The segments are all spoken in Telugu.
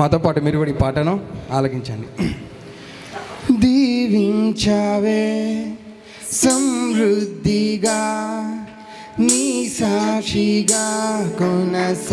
మాతో పాటు మీరు కూడా ఈ పాటను ఆలకించండి. దీవించావే సమృద్ధిగా నీ సాక్షిగా కొనసాగమని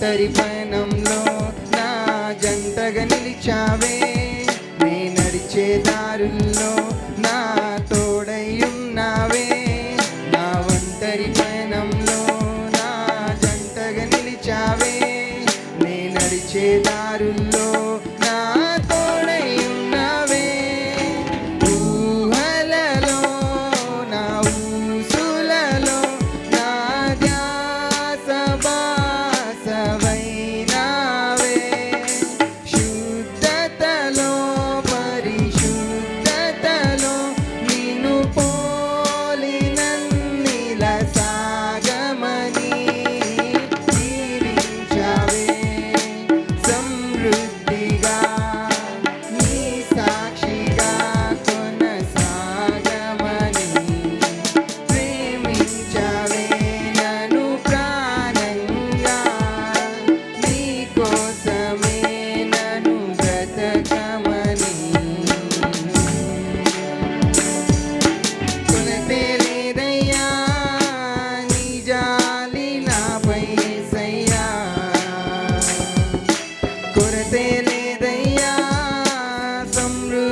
ఒంటరి పయనంలో నా జంటగా నిలిచావే. నే నడిచే దారుల్లో నా తోడై ఉన్నావే. నా ఒంటరి పయనంలో నా జంటగా నిలిచావే. నే నడిచే దారుల్లో some room.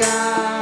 chegar.